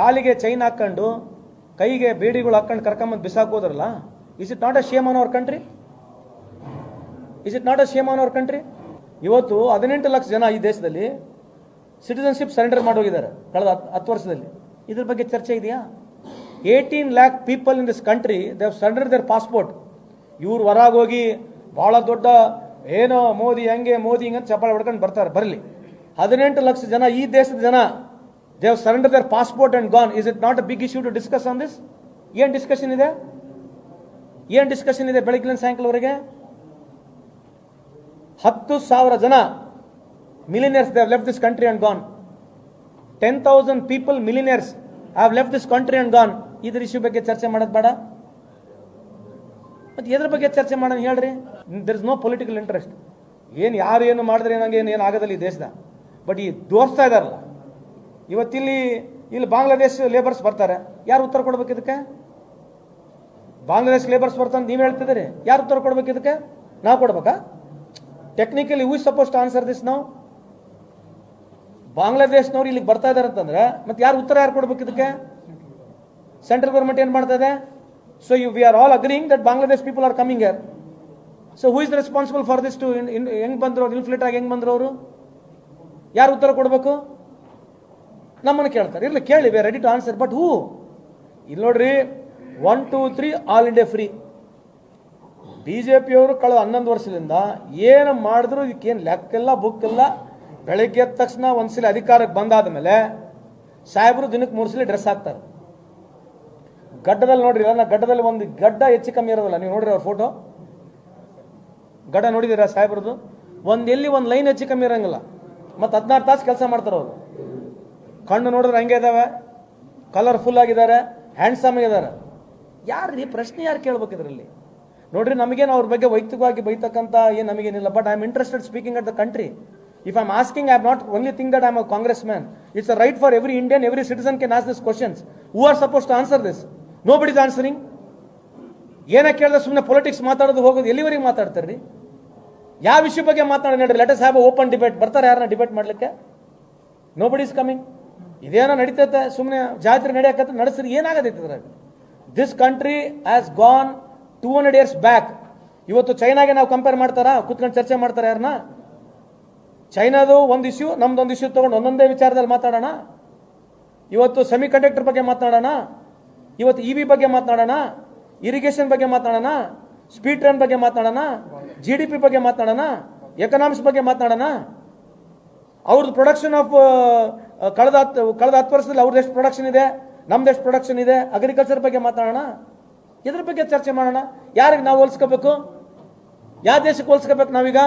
ಕಾಲಿಗೆ ಚೈನ್ ಹಾಕ್ಕೊಂಡು ಕೈಗೆ ಬೇಡಿಗಳು ಹಾಕೊಂಡು ಕರ್ಕೊಂಬಂದು ಬಿಸಾಕೋದ್ರಲ್ಲ is it not a shame on our country is it not a shame on our country ಇವತ್ತು ಹದಿನೆಂಟು ಲಕ್ಷ ಜನ ಈ ದೇಶದಲ್ಲಿ ಸಿಟಿಸನ್ಶಿಪ್ ಸರೆಂಡರ್ ಮಾಡೋಗಿದ್ದಾರೆ ಕಳೆದ ಹತ್ತು ವರ್ಷದಲ್ಲಿ. ಇದ್ರ ಬಗ್ಗೆ ಚರ್ಚೆ ಇದೆಯಾ? Eighteen lakh people in this country they surrender their passport ಇವ್ರು ಹೊರಗೆ ಹೋಗಿ ಭಾಳ ದೊಡ್ಡ ಏನೋ ಮೋದಿ, ಹೆಂಗೆ ಮೋದಿ ಹಿಂಗೆ ಚಪ್ಪಾಳೆ ಹೊಡ್ಕೊಂಡು ಬರ್ತಾರೆ, ಬರಲಿ. ಹದಿನೆಂಟು ಲಕ್ಷ ಜನ ಈ ದೇಶದ ಜನ they surrender their passport and gone is it not a big issue to discuss on this ಏನು ಡಿಸ್ಕಷನ್ ಇದೆ? ಏನು ಡಿಸ್ಕಷನ್ ಇದೆ ಬೆಳಗ್ಗಿನ ಸಾಯಂಕಾಲವರೆಗೆ ಹತ್ತು ಸಾವಿರ ಜನ millionaires they left this country and gone ten thousand people millionaires have left this country and gone ಇದ್ರ ಇಶ್ಯೂ ಬಗ್ಗೆ ಚರ್ಚೆ ಮಾಡೋದು ಬೇಡ. ಮತ್ತೆ ಎದ್ರ ಬಗ್ಗೆ ಚರ್ಚೆ ಮಾಡೋಣ ಹೇಳ್ರಿ? There is no political interest ಏನು ಯಾರು ಏನು ಮಾಡಿದ್ರೆ ಏನಾಗ ಏನು ಏನು ಆಗೋದಿಲ್ಲ ಈ ದೇಶದ. ಬಟ್ ಈ ತೋರಿಸ್ತಾ ಇದಾರಲ್ಲ. ಇವತ್ತಿಲ್ಲಿ ಇಲ್ಲಿ ಬಾಂಗ್ಲಾದೇಶ್ ಲೇಬರ್ಸ್ ಬರ್ತಾರೆ. ಯಾರು ಉತ್ತರ ಕೊಡ್ಬೇಕು ಇದಕ್ಕೆ? ಬಾಂಗ್ಲಾದೇಶ್ ಲೇಬರ್ಸ್ ಬರ್ತಾನೆ ನೀವು ಹೇಳ್ತಿದ್ದೀರಿ. ಯಾರು ಉತ್ತರ ಕೊಡ್ಬೇಕು ಇದಕ್ಕೆ? ನಾವು ಕೊಡ್ಬೇಕಾ? Technically who suppose to answer this ನಾವು ಬಾಂಗ್ಲಾದೇಶ್ನವ್ರು ಇಲ್ಲಿಗೆ ಬರ್ತಾ ಇದಾರೆ ಅಂತಂದ್ರೆ, ಮತ್ತೆ ಯಾರು ಉತ್ತರ ಯಾರು ಕೊಡ್ಬೇಕು ಇದಕ್ಕೆ? ಸೆಂಟ್ರಲ್ ಗೌರ್ಮೆಂಟ್ ಏನು ಮಾಡ್ತಾ ಇದೆ? So you we are all agreeing that Bangladesh people are coming here so who is responsible for this to ಹೆಂಗ್ ಬಂದ್ರು ಇನ್ಫ್ಲೇಟ್ ಆಗಿ ಹೆಂಗ್ ಬಂದ್ರು ಅವರು? ಯಾರು ಉತ್ತರ ಕೊಡಬೇಕು? ನಮ್ಮನ್ನು ಕೇಳ್ತಾರೆ. ಇರಲಿ, ಕೇಳಿ we ready to answer but who ಇಲ್ಲಿ ನೋಡ್ರಿ one two three all India free B J ಪಿಯವರು ಕಳೆದ ಹನ್ನೊಂದು ವರ್ಷದಿಂದ ಏನು ಮಾಡಿದ್ರು, ಇದಕ್ಕೇನು ಲೆಕ್ಕಿಲ್ಲ ಬುಕ್ ಇಲ್ಲ ಬೆಳಗ್ಗೆ ಎದ್ದ ತಕ್ಷಣ ಒಂದ್ಸಲ ಅಧಿಕಾರಕ್ಕೆ ಬಂದಾದ ಮೇಲೆ ಸಾಹೇಬರು ದಿನಕ್ಕೆ ಮೂರು ಸಲ ಡ್ರೆಸ್ ಹಾಕ್ತಾರೆ. ಗಡ್ಡದಲ್ಲಿ ನೋಡ್ರಿ ನನ್ನ ಗಡ್ಡದಲ್ಲಿ ಒಂದು ಗಡ್ಡ ಹೆಚ್ಚು ಕಮ್ಮಿ ಇರೋದಿಲ್ಲ, ನೀವು ನೋಡ್ರಿ ಅವ್ರ ಫೋಟೋ ಗಡ್ಡ ನೋಡಿದ್ದೀರಾ ಸಾಹೇಬ್ರದ್ದು? ಒಂದು ಎಲ್ಲಿ ಒಂದು ಲೈನ್ ಹೆಚ್ಚು ಕಮ್ಮಿ ಇರೋಂಗಿಲ್ಲ. ಮತ್ತು ಹದಿನಾರು ತಾಸು ಕೆಲಸ ಮಾಡ್ತಾರೆ ಅವರು. ಕಣ್ಣು ನೋಡಿದ್ರೆ ಹಂಗೆ ಇದಾವೆ. ಕಲರ್ಫುಲ್ ಆಗಿದ್ದಾರೆ. ಹ್ಯಾಂಡ್ಸಮ್ ಆಗಿದ್ದಾರೆ. ಯಾರು ರೀ ಪ್ರಶ್ನೆ ಯಾರು ಕೇಳ್ಬೇಕು ಇದರಲ್ಲಿ? ನೋಡ್ರಿ, ನಮಗೇನು ಅವ್ರ ಬಗ್ಗೆ ವೈಯಕ್ತಿಕವಾಗಿ ಬೈತಕ್ಕಂಥ ಏನು ನಮಗೇನಿಲ್ಲ. But I am interested speaking at the country if I am asking I am not only thing that I am a Congress man it's a right for every Indian every citizen can ask this questions who are suppose to answer this no but is answering ಏನೇ ಕೇಳಿದ್ರೆ ಸುಮ್ಮನೆ politics ಮಾತಾಡೋದು ಹೋಗೋದು ಎಲ್ಲಿವರೆಗೆ ಮಾತಾಡ್ತಾರ್ರಿ? ಯಾವ ವಿಷಯ ಬಗ್ಗೆ ಮಾತಾಡಿ ನೋಡ್ರಿ ಲೆಟಸ್ ಹ್ಯಾವ್ ಓಪನ್ ಡಿಬೇಟ್ ಬರ್ತಾರೆ ಯಾರನ್ನ ಡಿಬೇಟ್ ಮಾಡ್ಲಿಕ್ಕೆ? ನೋ ಬಡಿ ಇಸ್ ಕಮಿಂಗ್ ಇದೇನೋ ನಡೀತೈತೆ ಸುಮ್ಮನೆ ಜಾತ್ರೆ ನಡೆಯಕತ್ತ ನಡೆಸಿದ್ರೆ ಏನಾಗತೈತೆ ಅದ್ರಾಗ this country has gone two hundred years back ಇವತ್ತು ಚೈನಾಗೆ ನಾವು ಕಂಪೇರ್ ಮಾಡ್ತಾರಾ? ಕುತ್ಕೊಂಡು ಚರ್ಚೆ ಮಾಡ್ತಾರೆ ಯಾರನ್ನ ಚೈನಾದು ಒಂದು ಇಶ್ಯೂ ಒಂದು ಇಶ್ಯೂ ತೊಗೊಂಡು ಒಂದೊಂದೇ ವಿಚಾರದಲ್ಲಿ ಮಾತಾಡೋಣ? ಇವತ್ತು ಸೆಮಿ ಕಂಡಕ್ಟರ್ ಬಗ್ಗೆ ಮಾತನಾಡೋಣ ಇವತ್ತು ಇ ವಿ ಬಗ್ಗೆ ಮಾತನಾಡೋಣ ಇರಿಗೇಷನ್ ಬಗ್ಗೆ ಮಾತನಾಡೋಣ ಸ್ಪೀಡ್ ಟ್ರೈನ್ ಬಗ್ಗೆ ಮಾತನಾಡೋಣ ಜಿ ಡಿ ಪಿ ಬಗ್ಗೆ ಮಾತನಾಡೋಣ ಎಕನಾಮಿಕ್ಸ್ ಬಗ್ಗೆ ಮಾತನಾಡೋಣ ಅವ್ರದ್ದು ಪ್ರೊಡಕ್ಷನ್ ಆಫ್ ಕಳೆದ ಕಳೆದ ಹತ್ತು ವರ್ಷದಲ್ಲಿ ಅವ್ರದ್ದು ಎಷ್ಟು ಪ್ರೊಡಕ್ಷನ್ ಇದೆ? ನಮ್ದೆಷ್ಟು ಪ್ರೊಡಕ್ಷನ್ ಇದೆ? ಅಗ್ರಿಕಲ್ಚರ್ ಬಗ್ಗೆ ಮಾತಾಡೋಣ. ಇದ್ರ ಬಗ್ಗೆ ಚರ್ಚೆ ಮಾಡೋಣ. ಯಾರಿಗೆ ನಾವು ಹೋಲಿಸ್ಕೋಬೇಕು? ಯಾವ ದೇಶಕ್ಕೆ ಹೋಲಿಸ್ಕೋಬೇಕು ನಾವೀಗ?